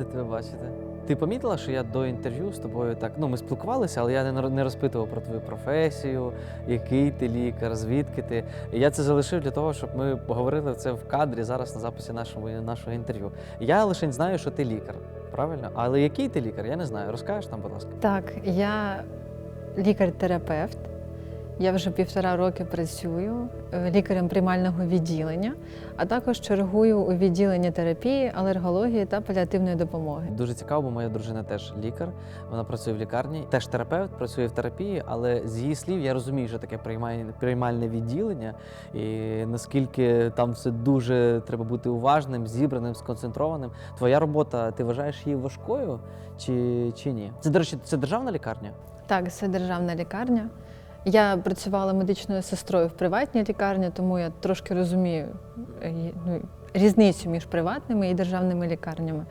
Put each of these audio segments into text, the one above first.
радий тебе бачити. Ти помітила, що я до інтерв'ю з тобою так, ну ми спілкувалися, але я не, розпитував про твою професію, який ти лікар, звідки ти. І я це залишив для того, щоб ми поговорили це в кадрі зараз на записі нашого, нашого інтерв'ю. Я лише знаю, що ти лікар, правильно? Але який ти лікар, я не знаю. Розкажеш нам, будь ласка. Так, я лікар-терапевт. Я вже півтора роки працюю е, лікарем приймального відділення, а також чергую у відділенні терапії, алергології та паліативної допомоги. Дуже цікаво, бо моя дружина теж лікар. Вона працює в лікарні, теж терапевт, працює в терапії, але з її слів я розумію, що таке приймальне, приймальне відділення, і наскільки там все дуже треба бути уважним, зібраним, сконцентрованим. Твоя робота, ти вважаєш її важкою чи, чи ні? Це, до речі, це державна лікарня? Так, це державна лікарня. Я працювала медичною сестрою в приватній лікарні, тому я трошки розумію е, ну, різницю між приватними і державними лікарнями.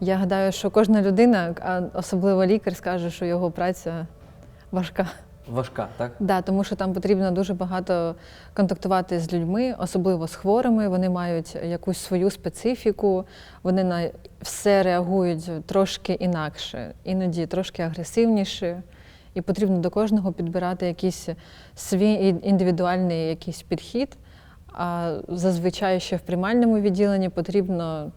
Я гадаю, що кожна людина, а особливо лікар, скаже, що його праця важка. Важка, так? Да, тому що там потрібно дуже багато контактувати з людьми, особливо з хворими. Вони мають якусь свою специфіку, вони на все реагують трошки інакше, іноді трошки агресивніше. І потрібно до кожного підбирати якийсь свій індивідуальний якийсь підхід. А зазвичай ще в приймальному відділенні потрібно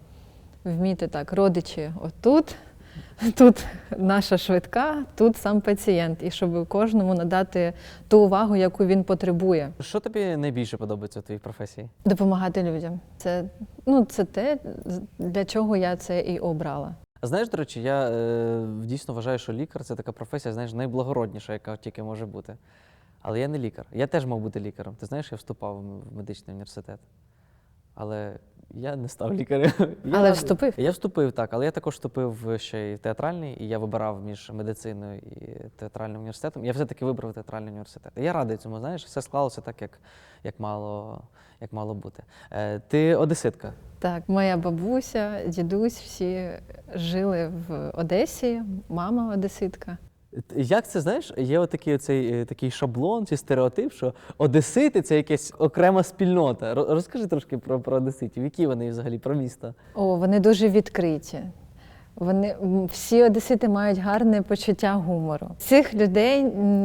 вміти так, родичі отут, тут наша швидка, тут сам пацієнт, і щоб кожному надати ту увагу, яку він потребує. Що тобі найбільше подобається в твоїй професії? Допомагати людям. Це, ну, це те, для чого я це і обрала. Знаєш, до речі, я е, дійсно вважаю, що лікар це така професія, знаєш, найблагородніша, яка тільки може бути. Але я не лікар. Я теж мав бути лікарем. Ти знаєш, я вступав в медичний університет. Але я не став лікарем. Але радий. вступив? Я вступив, так, але я також вступив в ще й в театральний, і я вибирав між медициною і театральним університетом. Я все-таки вибрав театральний університет. І я радий цьому, знаєш, все склалося так, як, як, мало, як мало бути. Е, ти одеситка. Так, моя бабуся, дідусь всі жили в Одесі, мама одеситка. Як це знаєш? Є отакий оцей е, такий шаблон чи стереотип, що одесити це якась окрема спільнота. Розкажи трошки про, про одеситів, які вони взагалі про місто. О, вони дуже відкриті. Вони всі одесити мають гарне почуття гумору. Цих людей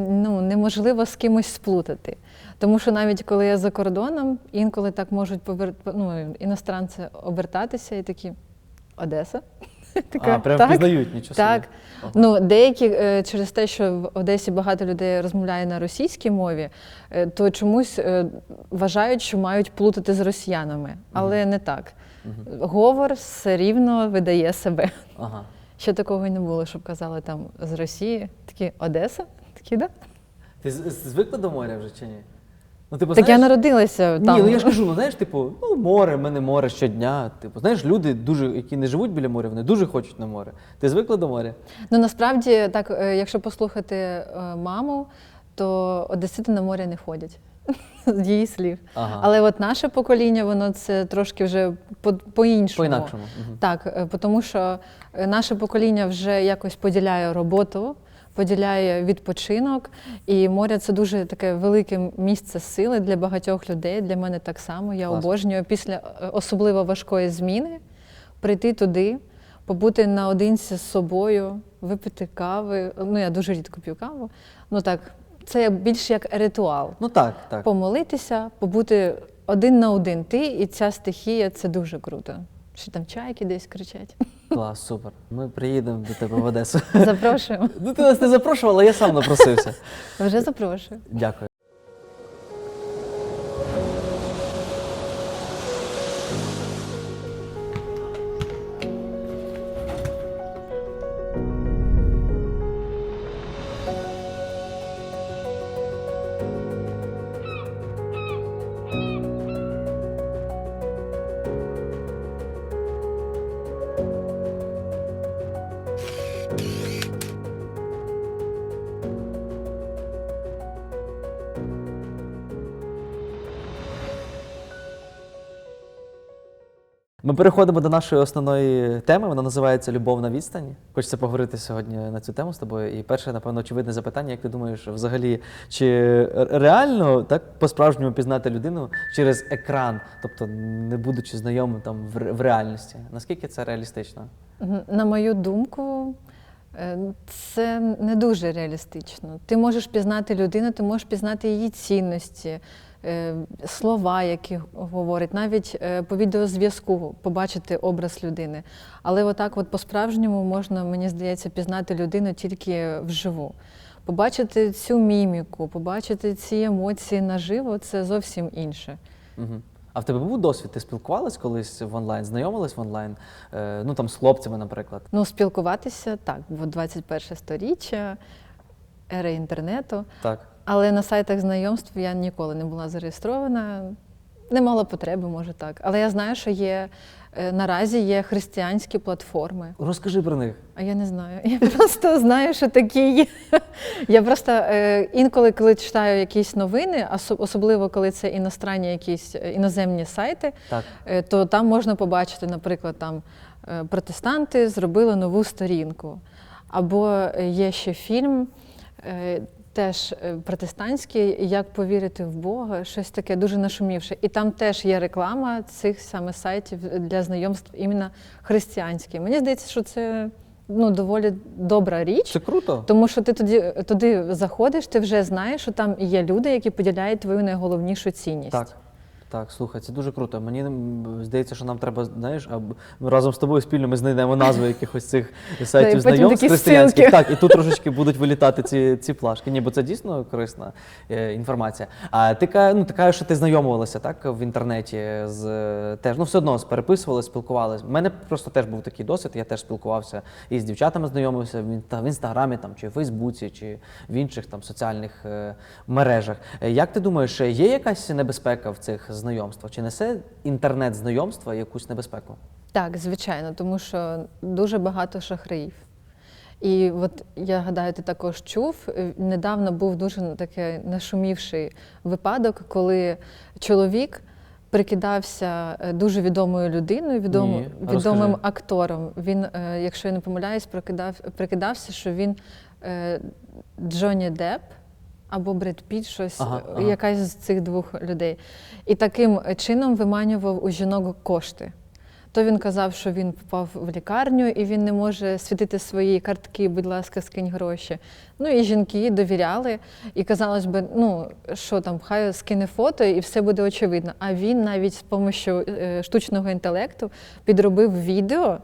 ну, неможливо з кимось сплутати. Тому що навіть коли я за кордоном, інколи так можуть повер... ну, іностранці обертатися і такі Одеса. а, прям «Так». пізнають нічого Так. собі. Ага. Ну, деякі е, через те, що в Одесі багато людей розмовляє на російській мові, е, то чомусь е, вважають, що мають плутати з росіянами. Але не так. Говор все рівно видає себе. Ага. Ще такого й не було, щоб казали там з Росії. Такі Одеса? Такі, да? Ти з- з- звикла до моря вже чи ні? Ну, типу, Так я народилася там. Ні, ну я ж кажу, ну знаєш, типу, ну море, в мене море щодня. Типу, знаєш, люди дуже, які не живуть біля моря, вони дуже хочуть на море. Ти звикла до моря? Ну насправді, так, е, якщо послухати е, маму, то одесити на море не ходять. З її слів. Ага. Але от наше покоління, воно це трошки вже по- по-іншому. По-інакшому. Мгм. Так, е, тому що е, наше покоління вже якось поділяє роботу, поділяє відпочинок, і море це дуже таке велике місце сили для багатьох людей. Для мене так само. Я Класно. обожнюю після е, особливо важкої зміни прийти туди, побути наодинці з собою, випити кави. Ну, я дуже рідко п'ю каву. Ну так, це як- більш як ритуал. Ну так, так. Помолитися, побути один на один. Ти і ця стихія це дуже круто. Що там чайки десь кричать. Клас, супер. Ми приїдемо до тебе в Одесу. Запрошуємо. Ну, ти нас не запрошувала, я сам напросився. Вже запрошую. Дякую. Переходимо до нашої основної теми. Вона називається Любов на відстані. Хочеться поговорити сьогодні на цю тему з тобою. І перше, напевно, очевидне запитання: як ти думаєш, взагалі, чи реально так по-справжньому пізнати людину через екран, тобто не будучи знайомим там в, реальності? Наскільки це реалістично? На мою думку, е, це не дуже реалістично. Ти можеш пізнати людину, ти можеш пізнати її цінності, слова, які говорить, навіть е, по відеозв'язку побачити образ людини. Але отак, от по-справжньому можна, мені здається, пізнати людину тільки вживу. Побачити цю міміку, побачити ці емоції наживо це зовсім інше. Угу. А в тебе був досвід? Ти спілкувалась колись в онлайн, знайомилась в онлайн? Е, ну там з хлопцями, наприклад. Ну, спілкуватися так, бо 21 сторіччя, ера інтернету. Так. Але на сайтах знайомств я ніколи не була зареєстрована. Не мала потреби, може так. Але я знаю, що є е, наразі є християнські платформи. Розкажи про них. А я не знаю. Я просто знаю, що такі є. Я просто е, інколи, коли читаю якісь новини, осо- особливо коли це іностранні якісь е, іноземні сайти, Так. То там можна побачити, наприклад, там протестанти зробили нову сторінку. Або є ще фільм, теж е, протестантський, як повірити в Бога, щось таке дуже нашумівше. І там теж є реклама цих саме сайтів для знайомств іменно християнських. Мені здається, що це ну, доволі добра річ. Це круто. Тому що ти тоді туди заходиш, ти вже знаєш, що там є люди, які поділяють твою найголовнішу цінність. Так. Так, слухай, це дуже круто. Мені здається, що нам треба, знаєш, аб- разом з тобою спільно ми знайдемо назви якихось цих сайтів знайомств християнських. Так, і тут трошечки будуть вилітати ці, ці плашки. Ні, бо це дійсно корисна е, інформація. А ти ну, кажеш, що ти знайомилася так в інтернеті з е, теж, ну все одно переписувалися, спілкувалися. У мене просто теж був такий досвід. Я теж спілкувався і з дівчатами знайомився в, інстаграмі там чи в Фейсбуці, чи в інших там соціальних е, мережах. Як ти думаєш, є якась небезпека в цих знайомствах? Чи несе інтернет-знайомства якусь небезпеку? Так, звичайно, тому що дуже багато шахраїв. І от я гадаю, ти також чув. е, Недавно був дуже такий нашумівший випадок, коли чоловік прикидався е, дуже відомою людиною, відом, Ні, відомим розкажи. актором. Він, е, якщо я не помиляюсь, прикидав, прикидався, що він Джонні Депп або Бред Піт, щось, Ага, е, ага. якась з цих двох людей. І таким чином виманював у жінок кошти. То він казав, що він попав в лікарню і він не може світити свої картки, будь ласка, скинь гроші. Ну і жінки довіряли, і казалось би, ну що там, хай скине фото, і все буде очевидно. А він навіть з допомогою е, штучного інтелекту підробив відео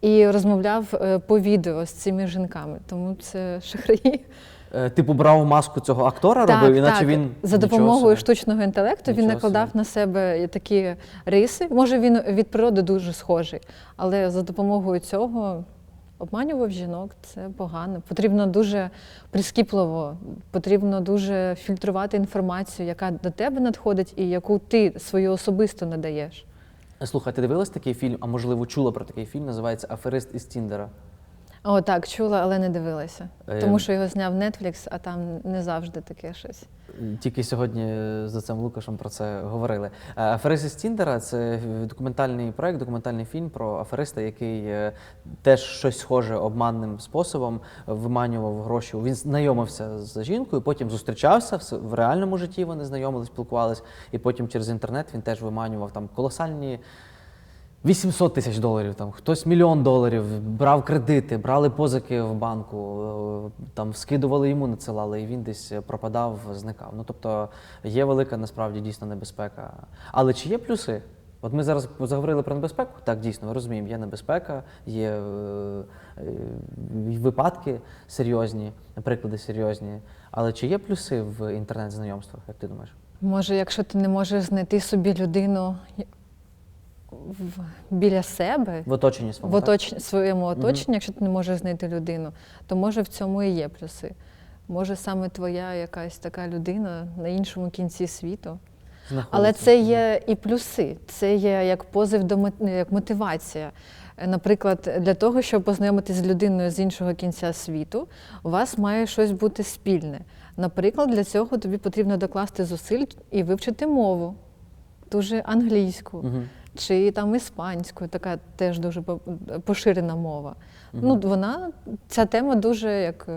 і розмовляв е, по відео з цими жінками. Тому це шахраї. Е, Типу брав маску цього актора, робив, іначе він за допомогою штучного інтелекту він накладав собі. на себе такі риси. Може, він від природи дуже схожий, але за допомогою цього обманював жінок. Це погано. Потрібно дуже прискіпливо, потрібно дуже фільтрувати інформацію, яка до тебе надходить, і яку ти свою особисто надаєш. Слухай, ти дивилась такий фільм, а можливо чула про такий фільм, називається Аферист із Тіндера. О, так, чула, але не дивилася. Е, Тому що його зняв Netflix, а там не завжди таке щось. Тільки сьогодні з отцем Лукашем про це говорили. Е, Аферист із Тіндера це документальний проект, документальний фільм про афериста, який е, теж щось схоже обманним способом виманював гроші. Він знайомився з жінкою, потім зустрічався в с- в реальному житті. Вони знайомились, спілкувались, і потім через інтернет він теж виманював там колосальні. 800 тисяч доларів, там хтось мільйон доларів, брав кредити, брали позики в банку, е, там скидували йому, надсилали, і він десь пропадав, зникав. Ну тобто є велика насправді дійсно небезпека. Але чи є плюси? От ми зараз заговорили про небезпеку. Так, дійсно, ми розуміємо, є небезпека, є е, е, випадки серйозні, приклади серйозні. Але чи є плюси в інтернет-знайомствах, як ти думаєш? Може, якщо ти не можеш знайти собі людину в- біля себе, В оточенні своєму? так? оточ... своєму оточенні, якщо ти не можеш знайти людину, то може в цьому і є плюси. Може, саме твоя якась така людина на іншому кінці світу. Але це є і плюси, це є як позив до ну, як мотивація. Наприклад, для того, щоб познайомитися з людиною з іншого кінця світу, у вас має щось бути спільне. Наприклад, для цього тобі потрібно докласти зусиль і вивчити мову, дуже англійську Мгм. Чи там іспанську, така теж дуже поширена мова. Ну, вона ця тема дуже як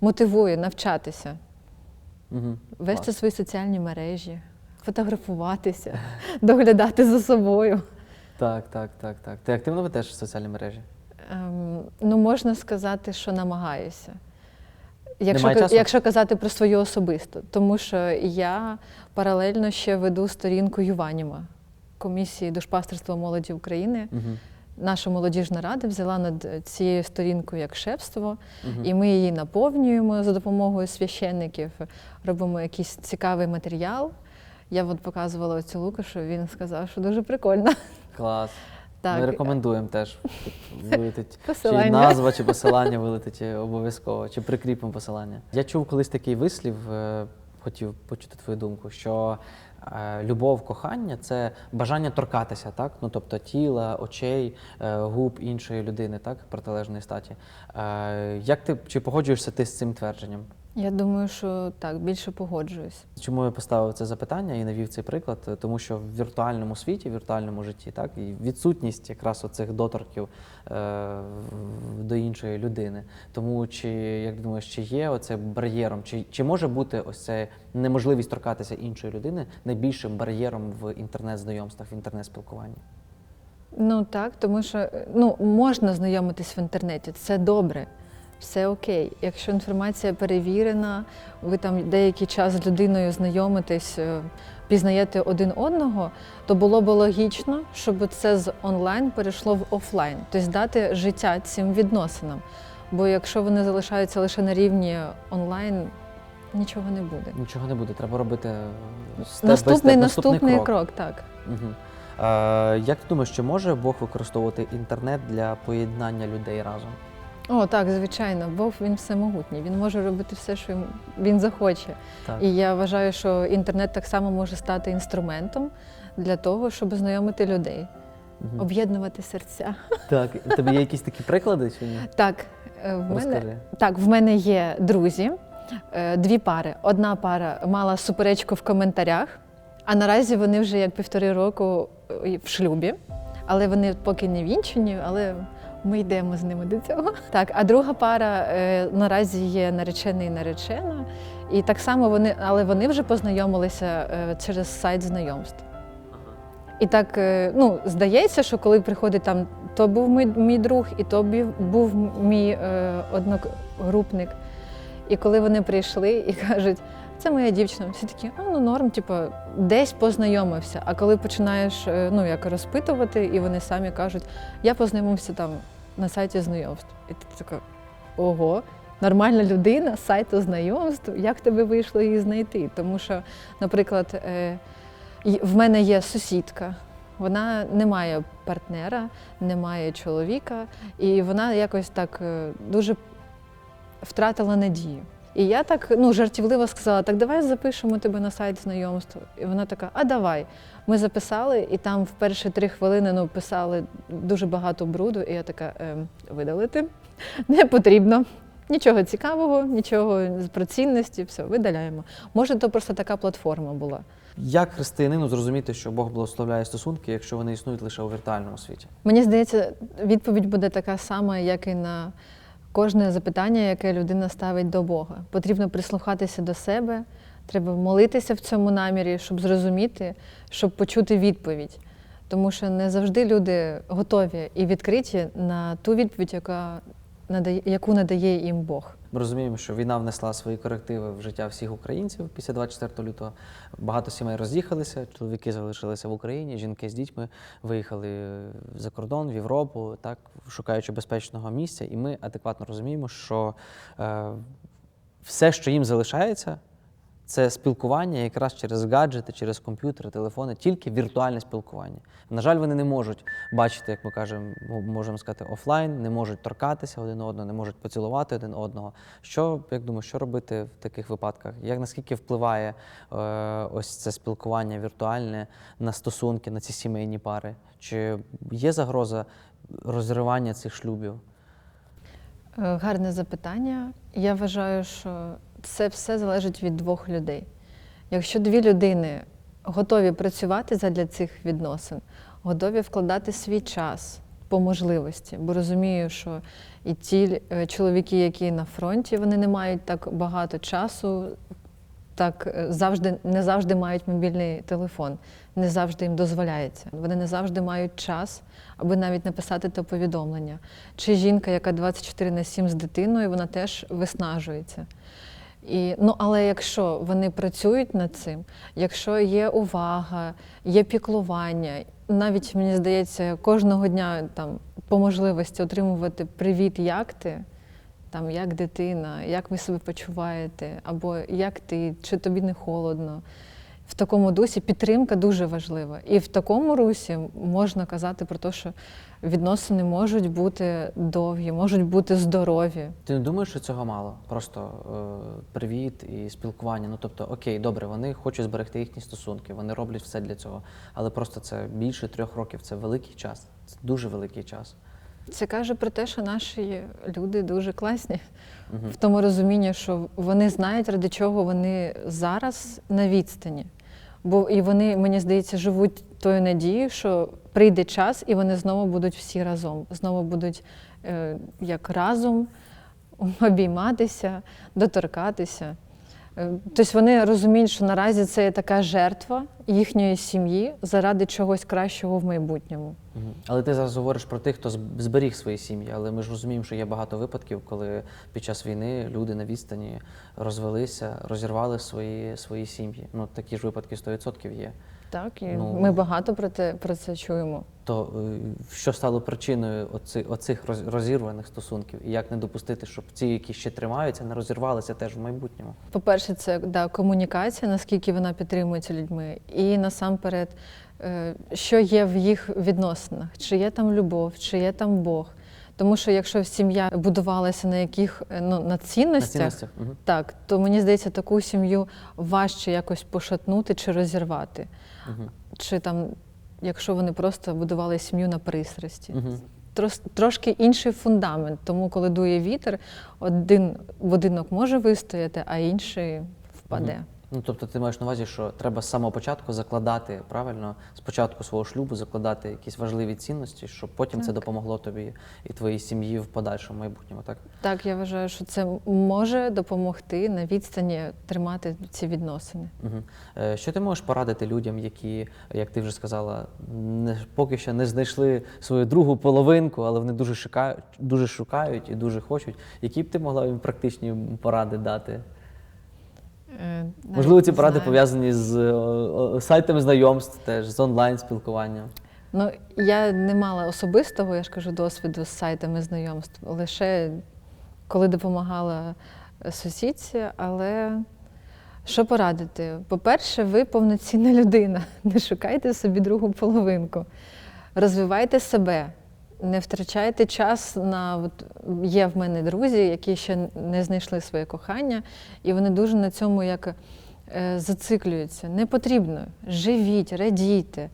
мотивує навчатися, Мгм. вести Клас. свої соціальні мережі, фотографуватися, доглядати за собою. Так, так, так, так. Ти активно ведеш соціальні мережі? Ем, ну, можна сказати, що намагаюся. Якщо, якщо казати про свою особисту, тому що я паралельно ще веду сторінку Юваніма комісії душпастерства молоді України. Угу. Наша молодіжна рада взяла над цією сторінкою як шефство, Мгм. і ми її наповнюємо за допомогою священників, робимо якийсь цікавий матеріал. Я от показувала цю Лукашу, він сказав, що дуже прикольно. Клас. Так. Ми рекомендуємо теж вилетить чи назва, чи посилання вилетить е, обов'язково, чи прикріпимо посилання. Я чув колись такий вислів, е, хотів почути твою думку, що любов, кохання це бажання торкатися, так? Ну тобто тіла, очей, е, губ іншої людини, так, протилежної статі. Е, Як ти чи погоджуєшся ти з цим твердженням? Я думаю, що так, більше погоджуюсь. Чому я поставив це запитання і навів цей приклад? Тому що в віртуальному світі, в віртуальному житті, так і відсутність якраз оцих доторків е, до іншої людини. Тому чи як думаєш, чи є оце бар'єром, чи, чи може бути ось це неможливість торкатися іншої людини найбільшим бар'єром в інтернет-знайомствах, в інтернет-спілкуванні? Ну так, тому що е, ну, можна знайомитись в інтернеті, це добре, все окей. Якщо інформація перевірена, ви там деякий час з людиною знайомитесь, е, пізнаєте один одного, то було б логічно, щоб це з онлайн перейшло в офлайн, тобто дати життя цим відносинам. Бо якщо вони залишаються лише на рівні онлайн, нічого не буде. Нічого не буде, треба робити степ-бай-степ, Наступний наступний крок, так. Угу. Е, як ти думаєш, чи може Бог використовувати інтернет для поєднання людей разом? О, так, звичайно, Бог він всемогутній. Він може робити все, що йому- він захоче. Так. І я вважаю, що інтернет так само може стати інструментом для того, щоб знайомити людей, Мгм. об'єднувати серця. Так, тебе є якісь такі приклади чи ні? Так, е, в мене, так, в мене є друзі, е, дві пари. Одна пара мала суперечку в коментарях, а наразі вони вже як півтори року е, в шлюбі, але вони поки не вінчені, але ми йдемо з ними до цього. Так, а друга пара е, наразі є наречений і наречена. І так само вони, але вони вже познайомилися е, через сайт знайомств. І так, е, ну, здається, що коли приходить там, то був мій, мій друг, і то бів- був мій е, одногрупник. І коли вони прийшли і кажуть, це моя дівчина, всі такі, а ну норм, типу, десь познайомився. А коли починаєш е, ну, як розпитувати, і вони самі кажуть, я познайомився там на сайті знайомств. І ти така, ого, нормальна людина з сайту знайомств, як тобі вийшло її знайти? Тому що, наприклад, е, в мене є сусідка. Вона не має партнера, не має чоловіка, і вона якось так е, дуже втратила надію. І я так ну, жартівливо сказала: так давай запишемо тебе на сайт знайомств. І вона така: а давай. Ми записали, і там в перші три хвилини ну, писали дуже багато бруду, і я така ем, видалити не потрібно. Нічого цікавого, нічого про цінності, все, видаляємо. Може, то просто така платформа була. Як християнину зрозуміти, що Бог благословляє стосунки, якщо вони існують лише у віртуальному світі? Мені здається, відповідь буде така сама, як і на кожне запитання, яке людина ставить до Бога. Потрібно прислухатися до себе, треба молитися в цьому намірі, щоб зрозуміти, щоб почути відповідь. Тому що не завжди люди готові і відкриті на ту відповідь, яка надає, яку надає їм Бог. Ми розуміємо, що війна внесла свої корективи в життя всіх українців після 24 лютого. Багато сімей роз'їхалися, чоловіки залишилися в Україні, жінки з дітьми виїхали за кордон, в Європу, так шукаючи безпечного місця. І ми адекватно розуміємо, що е, все, що їм залишається, це спілкування якраз через гаджети, через комп'ютери, телефони, тільки віртуальне спілкування. На жаль, вони не можуть бачити, як ми кажемо, можемо сказати, офлайн, не можуть торкатися один одного, не можуть поцілувати один одного. Що, як думаю, що робити в таких випадках? Як наскільки впливає е, ось це спілкування віртуальне на стосунки, на ці сімейні пари? Чи є загроза розривання цих шлюбів? Е, Гарне запитання. Я вважаю, що це все залежить від двох людей. Якщо дві людини готові працювати задля цих відносин, готові вкладати свій час по можливості, бо розумію, що і ті е, чоловіки, які на фронті, вони не мають так багато часу так е, завжди не завжди мають мобільний телефон, не завжди їм дозволяється. Вони не завжди мають час, аби навіть написати те повідомлення. Чи жінка, яка 24 на 7 з дитиною, вона теж виснажується. І, ну, але якщо вони працюють над цим, якщо є увага, є піклування, навіть мені здається, кожного дня там по можливості отримувати привіт, як ти, там як дитина, як ви себе почуваєте, або як ти, чи тобі не холодно. В такому дусі підтримка дуже важлива. І в такому русі можна казати про те, що відносини можуть бути довгі, можуть бути здорові. Ти не думаєш, що цього мало? Просто е, привіт і спілкування. Ну тобто, окей, добре, вони хочуть зберегти їхні стосунки, вони роблять все для цього. Але просто це більше трьох років. Це великий час. Це дуже великий час. Це каже про те, що наші люди дуже класні в тому розумінні, що вони знають, ради чого вони зараз на відстані. Бо і вони, мені здається, живуть тою надією, що прийде час, і вони знову будуть всі разом, знову будуть е, як разом обійматися, доторкатися. Е, Тобто вони розуміють, що наразі це така жертва їхньої сім'ї заради чогось кращого в майбутньому. Але ти зараз говориш про тих, хто зберіг свої сім'ї. Але ми ж розуміємо, що є багато випадків, коли під час війни люди на відстані розвелися, розірвали свої, свої сім'ї. Ну такі ж випадки 100% є. Так, і Ну. ми багато про те про це чуємо. То е, що стало причиною оци, оцих роз- розірваних стосунків? І як не допустити, щоб ці, які ще тримаються, не розірвалися теж в майбутньому? По-перше, це да, комунікація, наскільки вона підтримується людьми, і насамперед, е, що є в їх відносинах, чи є там любов, чи є там Бог. Тому що якщо сім'я будувалася на яких е, ну, на На цінностях, цінностях? Мгм. так, то мені здається, таку сім'ю важче якось пошатнути чи розірвати. Мгм. Чи там, якщо вони просто будували сім'ю на пристрасті. Трос- трошки інший фундамент. Тому, коли дує вітер, один будинок може вистояти, а інший впаде. Ну, тобто ти маєш на увазі, що треба з самого початку закладати правильно, з початку свого шлюбу закладати якісь важливі цінності, щоб потім це допомогло тобі і твоїй сім'ї в подальшому майбутньому, так? Так, я вважаю, що це може допомогти на відстані тримати ці відносини. Угу. Що ти можеш порадити людям, які, як ти вже сказала, не, поки що не знайшли свою другу половинку, але вони дуже шукають, дуже шукають і дуже хочуть. Які б ти могла їм практичні поради дати? Е, Можливо, ці поради пов'язані з е, сайтами знайомств, теж з онлайн спілкуванням. Ну, я не мала особистого, я ж кажу, досвіду з сайтами знайомств, лише коли допомагала сусідці, але що порадити? По-перше, ви повноцінна людина. Не шукайте собі другу половинку. Розвивайте себе, не втрачайте час на от, є в мене друзі, які ще не знайшли своє кохання, і вони дуже на цьому як е, зациклюються. Не потрібно. Живіть, радійте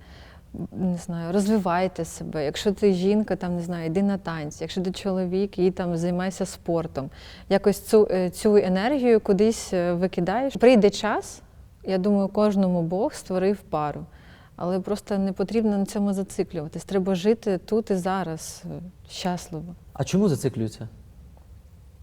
не знаю, розвивайте себе. Якщо ти жінка, там не знаю, йди на танці. Якщо ти чоловік, і там займайся спортом. Якось цю, е, цю енергію кудись е, викидаєш. Прийде час, я думаю, кожному Бог створив пару. Але просто не потрібно на цьому зациклюватись. Треба жити тут і зараз е, щасливо. А чому зациклюються?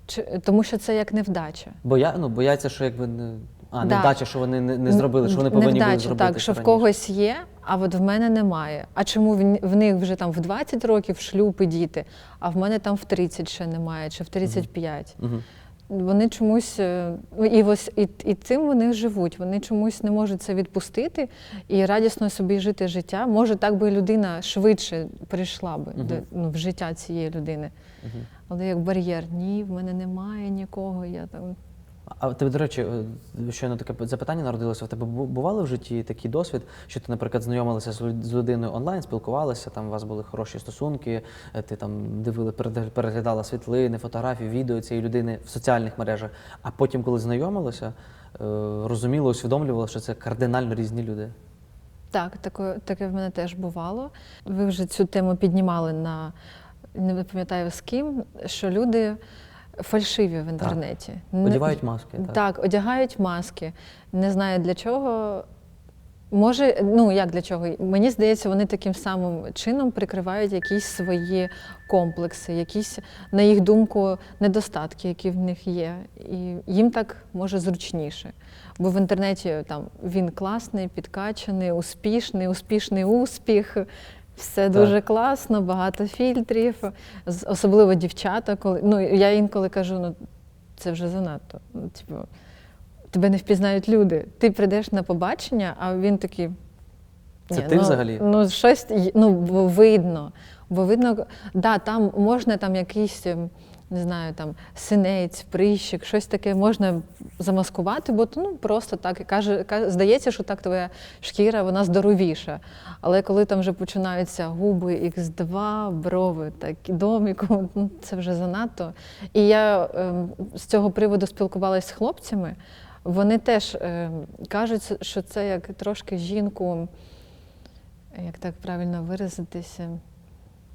Чи, тому що це як невдача. Боя, ну, бояться, що якби не. А, Да. невдача, що вони не, не зробили, що вони повинні Невдача, були зробити. так, що в раніше. когось є, а от в мене немає. А чому в, в них вже там в 20 років шлюб і діти, а в мене там в 30 ще немає, чи в 35. Мгм. Вони чомусь е, і ось і, і цим вони живуть. Вони чомусь не можуть це відпустити і радісно собі жити життя. Може, так би людина швидше прийшла би угу. до, ну, в життя цієї людини. Угу. Але як бар'єр, ні, в мене немає нікого. Я там А тебе, до речі, е, щойно таке запитання народилося. В тебе бу- бували в житті такий досвід, що ти, наприклад, знайомилася з людиною онлайн, спілкувалася, там у вас були хороші стосунки, е, ти там дивили, переглядала світлини, фотографії, відео цієї людини в соціальних мережах. А потім, коли знайомилася, е, розуміло, усвідомлювала, що це кардинально різні люди. Так, таке, таке в мене теж бувало. Ви вже цю тему піднімали на не пам'ятаю з ким, що люди фальшиві в інтернеті. Не- Одівають маски. Так. Так, одягають маски. Не знаю для чого. Може, ну як для чого? Мені здається, вони таким самим чином прикривають якісь свої комплекси, якісь, на їх думку, недостатки, які в них є. І їм так може зручніше. Бо в інтернеті там він класний, підкачаний, успішний, успішний успіх. Все Так. дуже класно, багато фільтрів, особливо дівчата. Коли ну я інколи кажу, ну це вже занадто. Ну, типу, тебе не впізнають люди. Ти прийдеш на побачення, а він такий. Це «Ні, ти ну, взагалі?» Ну, щось ну, бо видно. Бо видно, да, там можна там якийсь, ем, не знаю, там синець, прищик, щось таке можна замаскувати, бо ну, просто так каже, здається, що так твоя шкіра вона здоровіша. Але коли там вже починаються губи Х2, брови, так доміку, ну, це вже занадто. І я ем, з цього приводу спілкувалася з хлопцями. Вони теж ем, кажуть, що це як трошки жінку, як так правильно виразитися,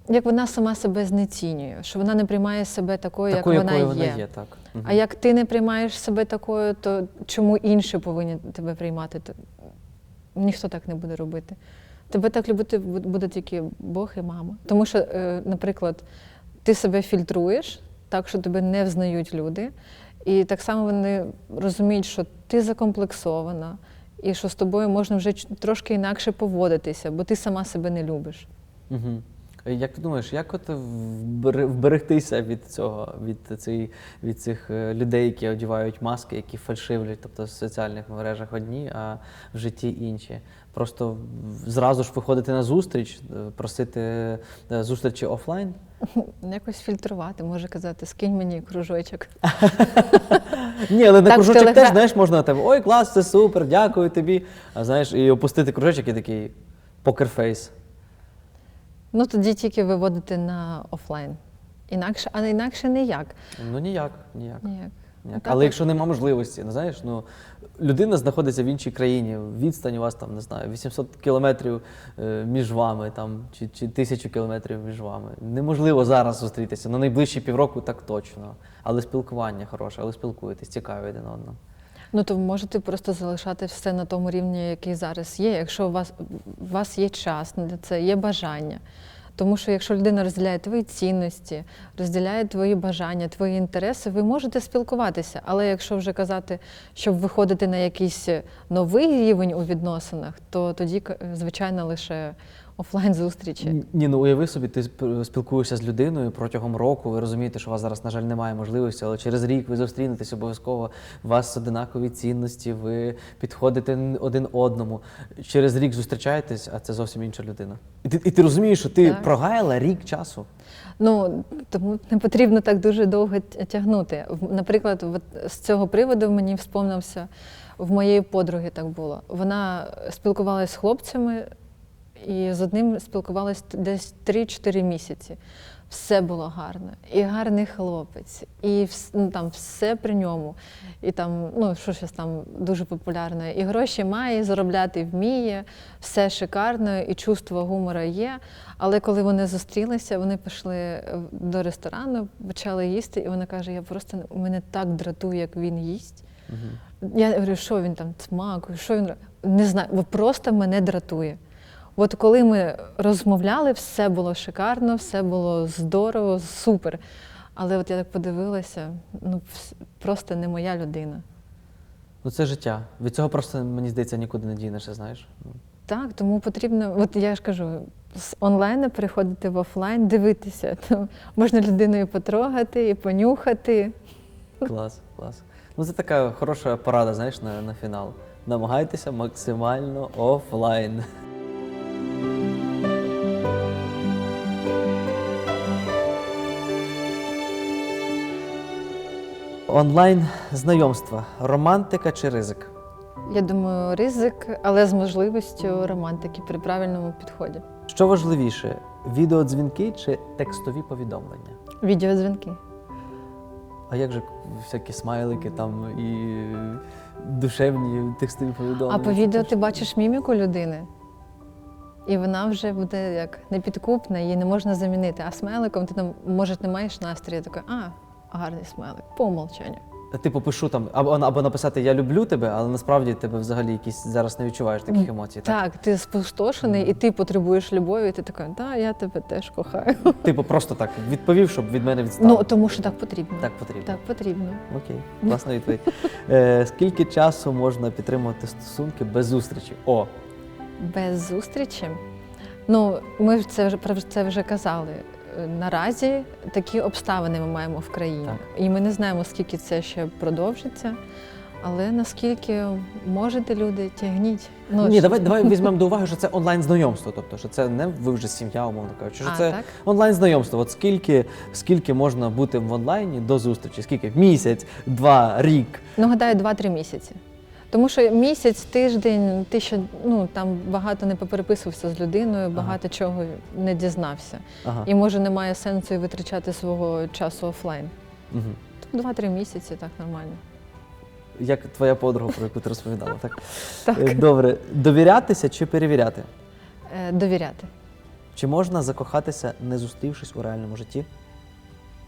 як вона сама себе знецінює, що вона не приймає себе такою, Такою, як вона якою є. вона є, так. Мгм. А як ти не приймаєш себе такою, то чому інші повинні тебе приймати? То ніхто так не буде робити. Тебе так любити бу- буде тільки Бог і мама. Тому що, е, наприклад, ти себе фільтруєш так, що тебе не взнають люди. І так само вони розуміють, що ти закомплексована, і що з тобою можна вже трошки інакше поводитися, бо ти сама себе не любиш. Угу. Як ти думаєш, як от вберегтися від цього, від, цієї, від цих е, людей, які одягають маски, які фальшивлять, тобто в соціальних мережах одні, а в житті інші? Просто зразу ж виходити на зустріч, е, просити е, зустрічі офлайн? Якось фільтрувати, може казати, скинь мені кружочок. Ні, але на кружочок теж знаєш, можна тебе, ой, клас, це супер, дякую тобі. А знаєш, і опустити кружочок і такий покерфейс. Ну тоді тільки виводити на офлайн. Інакше, а інакше ніяк. Ну ніяк, ніяк. Ніяк. Ніяк. Але якщо нема можливості, ну знаєш, ну людина знаходиться в іншій країні, відстань у вас там, не знаю, 800 кілометрів е, між вами там, чи, чи тисячу кілометрів між вами. Неможливо зараз зустрітися. На найближчі півроку так точно. Але спілкування хороше, але спілкуєтесь, цікаві один одному. Ну то ви можете просто залишати все на тому рівні, який зараз є. Якщо у вас, у вас є час на це, є бажання. Тому що якщо людина розділяє твої цінності, розділяє твої бажання, твої інтереси, ви можете спілкуватися. Але якщо вже казати, щоб виходити на якийсь новий рівень у відносинах, то тоді, звичайно, лише офлайн зустрічі. Ні, ну уяви собі, ти спілкуєшся з людиною протягом року. Ви розумієте, що у вас зараз, на жаль, немає можливості, але через рік ви зустрінетесь обов'язково. У вас одинакові цінності, ви підходите один одному. Через рік зустрічаєтесь, а це зовсім інша людина. І ти, і ти розумієш, що ти Так. прогаяла рік часу. Ну тому не потрібно так дуже довго тягнути. Наприклад, з цього приводу мені вспомнився в моєї подруги так було. Вона спілкувалася з хлопцями і з одним спілкувалась десь 3-4 місяці. Все було гарно, і гарний хлопець, і ну, там все при ньому. І там, ну що щось там дуже популярне. І гроші має, заробляти вміє, все шикарно, і чувство гумора є. Але коли вони зустрілися, вони пішли е, до ресторану, почали їсти, і вона каже: Я просто мене так дратує, як він їсть. Я говорю, що він там смакує, що він не знаю, просто мене дратує. От коли ми розмовляли, все було шикарно, все було здорово, супер. Але от я так подивилася, ну просто не моя людина. Ну це життя. Від цього просто, мені здається, нікуди не дінешся, знаєш. Так, тому потрібно, от я ж кажу, з онлайну переходити в офлайн, дивитися. То можна людиною потрогати і понюхати. Клас, клас. Ну це така хороша порада, знаєш, на, на фінал. Намагайтеся максимально офлайн. Онлайн знайомства. Романтика чи ризик? Я думаю, ризик, але з можливістю романтики при правильному підході. Що важливіше: відеодзвінки чи текстові повідомлення? Відеодзвінки. А як же всякі смайлики там і душевні текстові повідомлення? А по відео ти бачиш міміку людини, і вона вже буде як непідкупна, її не можна замінити. А смайликом ти там, може, не маєш настрою, такий, а, гарний смайлик, по умолчанню. Типу, пишу там, або, або написати Я люблю тебе, але насправді тебе взагалі якісь зараз не відчуваєш таких емоцій. Так? Так, ти спустошений, і ти потребуєш любові, і ти такий, так, я тебе теж кохаю. Типу, просто так відповів, щоб від мене відстало. Ну, тому що так потрібно. Так потрібно. Так потрібно. Окей, класна відповідь. Е, скільки часу можна підтримувати стосунки без зустрічі? О, Без зустрічі. Ну, ми це вже про це вже казали. Наразі такі обставини ми маємо в країні. Так. І ми не знаємо, скільки це ще продовжиться. Але наскільки можете люди, тягніть. Ну, ні, давай, давай візьмемо до уваги, що це онлайн знайомство. Тобто, що це не ви вже сім'я, умовно кажучи, що А, це так? онлайн знайомство. От скільки, скільки можна бути в онлайні до зустрічі? Скільки? Місяць, два, рік. Ну, гадаю, 2-3 місяці. Тому що місяць, тиждень, ти ще ну там багато не попереписувався з людиною, багато чого не дізнався. Ага. І може немає сенсу і витрачати свого часу офлайн. Угу. 2-3 місяці так нормально. Як твоя подруга, про яку ти розповідала, так? Так. Е, Добре, довірятися чи перевіряти? Е, довіряти. Чи можна закохатися, не зустрівшись у реальному житті?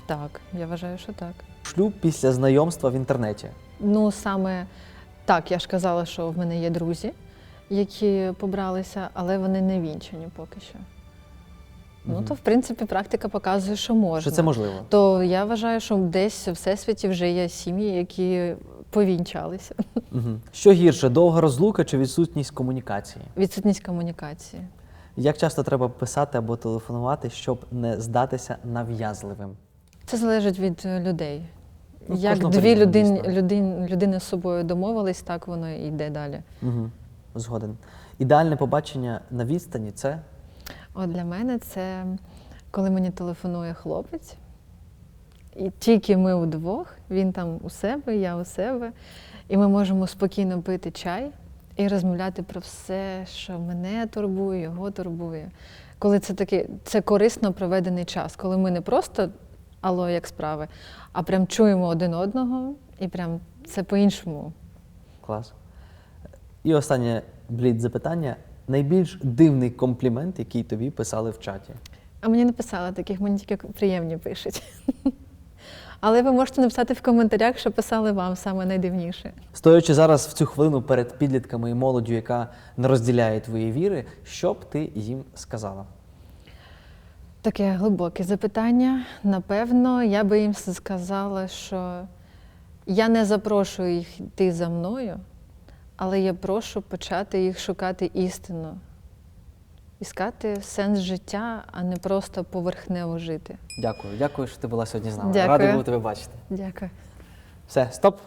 Так, я вважаю, що так. Шлюб після знайомства в інтернеті. Ну саме так, я ж казала, що в мене є друзі, які побралися, але вони не вінчані поки що. Ну то в принципі практика показує, що можна. Що це можливо? То я вважаю, що десь в всесвіті вже є сім'ї, які повінчалися. Угу. Що гірше, довга розлука чи відсутність комунікації? Відсутність комунікації. Як часто треба писати або телефонувати, щоб не здатися нав'язливим? Це залежить від е, людей. Ну, Як дві по-різному, людин, людини з собою домовились, так воно і йде далі. Угу. Згоден. Ідеальне побачення на відстані це От для мене це коли мені телефонує хлопець, і тільки ми удвох, він там у себе, я у себе, і ми можемо спокійно пити чай і розмовляти про все, що мене турбує, його турбує. Коли це такий, це корисно проведений час, коли ми не просто алло, як справи, а прям чуємо один одного, і прям це по-іншому. клас. І останнє блід запитання. Найбільш дивний комплімент, який тобі писали в чаті. А мені не писали таких, мені тільки приємні пишуть. Але ви можете написати в коментарях, що писали вам саме найдивніше. Стоячи зараз в цю хвилину перед підлітками і молоддю, яка не розділяє твої віри, що б ти їм сказала? Таке глибоке запитання. Напевно, я би їм сказала, що я не запрошую їх йти за мною, але я прошу почати їх шукати істину, іскати сенс життя, а не просто поверхнево жити. Дякую, дякую, що ти була сьогодні з нами. Дякую. Радий був тебе бачити. Дякую. Все, стоп.